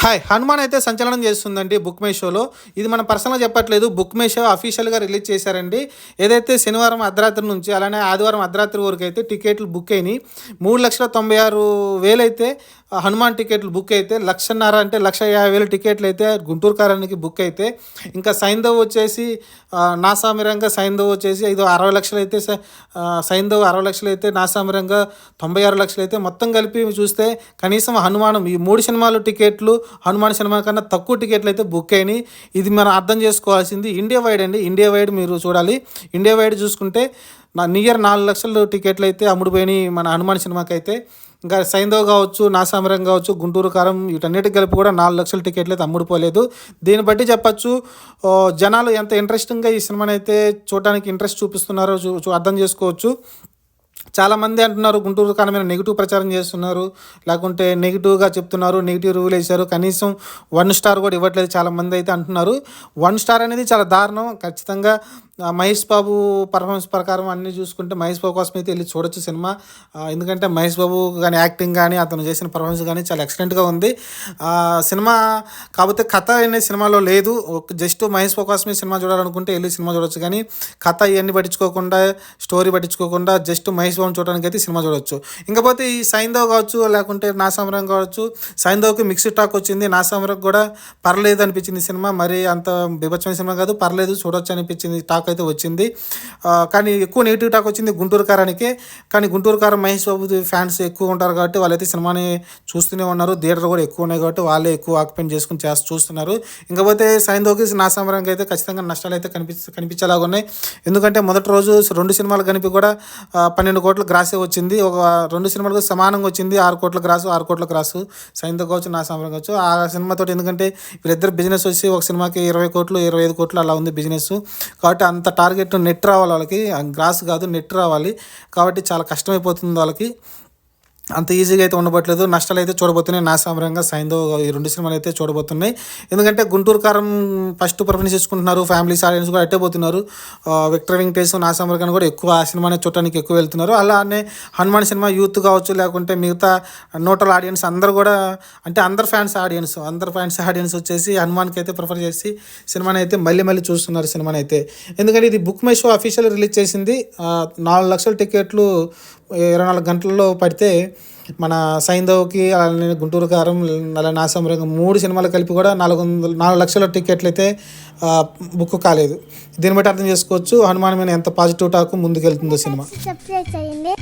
Hi Hanuman అయితే సంచలనం చేస్తుందండి బుక్ మై షోలో. ఇది మనం పర్సనల్గా చెప్పట్లేదు బుక్ మై షో అఫీషియల్గా రిలీజ్ చేశారండి. ఏదైతే శనివారం అర్ధరాత్రి నుంచి అలానే ఆదివారం అర్ధరాత్రి వరకు అయితే టికెట్లు బుక్ అయినాయి. మూడు లక్షల తొంభై ఆరు వేలైతే హనుమాన్ టికెట్లు బుక్ అయితే లక్షన్నర అంటే లక్ష యాభై వేలు టికెట్లు అయితే గుంటూరు కారానికి బుక్ అయితే. ఇంకా సైంధవ్ వచ్చేసి నాసామిరంగా సైంధవ్ వచ్చేసి ఐదు అరవై లక్షలు అయితే సైంధవ్ అరవై లక్షలు అయితే నాసామిరంగా తొంభై ఆరు లక్షలు అయితే మొత్తం కలిపి చూస్తే కనీసం హనుమానం ఈ మూడు సినిమాలు టికెట్లు హనుమాన్ సినిమా కన్నా తక్కువ టికెట్లు అయితే బుక్ అయినాయి. ఇది మనం అర్థం చేసుకోవాల్సింది. ఇండియా వైడ్ అండి. ఇండియా వైడ్ మీరు చూడాలి. ఇండియా వైడ్ చూసుకుంటే నా నియర్ నాలుగు లక్షల టికెట్లు అయితే అమ్ముడుపోయినాయి మన హనుమాన్ సినిమాకి అయితే ఇంకా సైంధవ్ కావచ్చు నాసామరం కావచ్చు గుంటూరు కారం వీటన్నిటి కలిపి కూడా నాలుగు లక్షల టికెట్లు అయితే అమ్ముడుపోలేదు దీన్ని బట్టి చెప్పచ్చు జనాలు ఎంత ఇంట్రెస్టింగ్గా ఈ సినిమాని అయితే చూడడానికి ఇంట్రెస్ట్ చూపిస్తున్నారో చూ చూ- అర్థం చేసుకోవచ్చు. చాలామంది అంటున్నారు గుంటూరు కాలం మీద నెగిటివ్ ప్రచారం చేస్తున్నారు లేకుంటే నెగిటివ్గా చెప్తున్నారు నెగిటివ్ రివ్యూలు వేశారు. కనీసం వన్ స్టార్ కూడా ఇవ్వట్లేదు చాలామంది అయితే అంటున్నారు. వన్ స్టార్ అనేది చాలా దారుణం. ఖచ్చితంగా మహేష్ బాబు పర్ఫార్మెన్స్ ప్రకారం అన్నీ చూసుకుంటే మహేష్ బాబు కోసం అయితే వెళ్ళి చూడొచ్చు సినిమా. ఎందుకంటే మహేష్ బాబు కానీ యాక్టింగ్ కానీ అతను చేసిన పర్ఫార్మెన్స్ కానీ చాలా ఎక్సలెంట్గా ఉంది. సినిమా కాకపోతే కథ అనే సినిమాలో లేదు. జస్ట్ మహేష్ బాబు కోసమే సినిమా చూడాలనుకుంటే వెళ్ళి సినిమా చూడొచ్చు. కానీ కథ ఇవన్నీ పట్టించుకోకుండా స్టోరీ పట్టించుకోకుండా జస్ట్ మహేష్ బాబుని చూడడానికి అయితే సినిమా చూడొచ్చు. ఇంకపోతే ఈ సైందవ్ కావచ్చు లేకుంటే నాసామరం కావచ్చు సైందవ్కి మిక్స్డ్ టాక్ వచ్చింది. నాసామరం కూడా పర్లేదు అనిపించింది సినిమా. మరి అంత బిభత్సమైన సినిమా కాదు. పర్లేదు చూడొచ్చు అనిపించింది. టాక్ అయితే వచ్చింది. కానీ ఎక్కువ నెగిటివ్ టాక్ వచ్చింది గుంటూరు కారానికి. కానీ గుంటూరు కారం మహేష్ బాబు ఫ్యాన్స్ ఎక్కువ ఉంటారు కాబట్టి వాళ్ళైతే సినిమాని చూస్తూనే ఉన్నారు. థియేటర్ కూడా ఎక్కువ ఉన్నాయి కాబట్టి వాళ్ళే ఎక్కువ ఆక్యుపెంట్ చేసుకుని చేస్తూ చూస్తున్నారు. ఇంకపోతే సైంధవ్కి నా సంబరానికి అయితే ఖచ్చితంగా నష్టాలు అయితే కనిపి కనిపించేలాగా ఉన్నాయి. ఎందుకంటే మొదటి రోజు రెండు సినిమాలు కనిపి కూడా పన్నెండు కోట్ల గ్రాసే వచ్చింది. ఒక రెండు సినిమాలకు సమానంగా వచ్చింది. ఆరు కోట్ల గ్రాసు ఆరు కోట్ల గ్రాసు. సైంధవ్ కావచ్చు నా సమరం కావచ్చు. ఆ సినిమాతో ఎందుకంటే వీళ్ళిద్దరు బిజినెస్ వచ్చి ఒక సినిమాకి ఇరవై కోట్లు ఇరవై ఐదు కోట్లు అలా ఉంది బిజినెస్ కాబట్టి అంత టార్గెట్ నెట్ రావాలి వాళ్ళకి గ్రాస్ కాదు నెట్ రావాలి. కాబట్టి చాలా కష్టమైపోతుంది వాళ్ళకి. అంత ఈజీగా అయితే ఉండబట్లేదు నష్టాలు అయితే చూడబోతున్నాయి. నాసామరంగా సైందో ఈ రెండు సినిమాలు అయితే చూడబోతున్నాయి. ఎందుకంటే గుంటూరు కారం ఫస్ట్ ప్రిఫరెన్స్ ఇచ్చుకుంటున్నారు ఫ్యామిలీస్ ఆడియన్స్ కూడా అట్టే పోతున్నారు. విక్టర్ వెంకటేష్ నాసామరకన్ కూడా ఎక్కువ ఆ సినిమాని చూడటానికి ఎక్కువ వెళ్తున్నారు. అలానే హనుమాన్ సినిమా యూత్ కావచ్చు లేకుంటే మిగతా నోటల్ ఆడియన్స్ అందరు కూడా అంటే అందరు ఫ్యాన్స్ ఆడియన్స్ అందరు ఫ్యాన్స్ ఆడియన్స్ వచ్చేసి హనుమాన్కి అయితే ప్రిఫర్ చేసి సినిమాని అయితే మళ్ళీ మళ్ళీ చూస్తున్నారు సినిమాని అయితే. ఎందుకంటే ఇది Book My Show official release చేసింది. నాలుగు లక్షల టికెట్లు ఇరవై నాలుగు గంటల్లో పడితే మన సైంధవ్కి అలానే గుంటూరు కారం అలా నాసంరంగం మూడు సినిమాలు కలిపి కూడా నాలుగు వందల నాలుగు లక్షల టికెట్లు అయితే బుక్ కాలేదు. దీన్ని బట్టి అర్థం చేసుకోవచ్చు హనుమాన్ మీద ఎంత పాజిటివ్ టాక్ ముందుకెళ్తుందో సినిమా. సబ్స్క్రైబ్ చేయండి.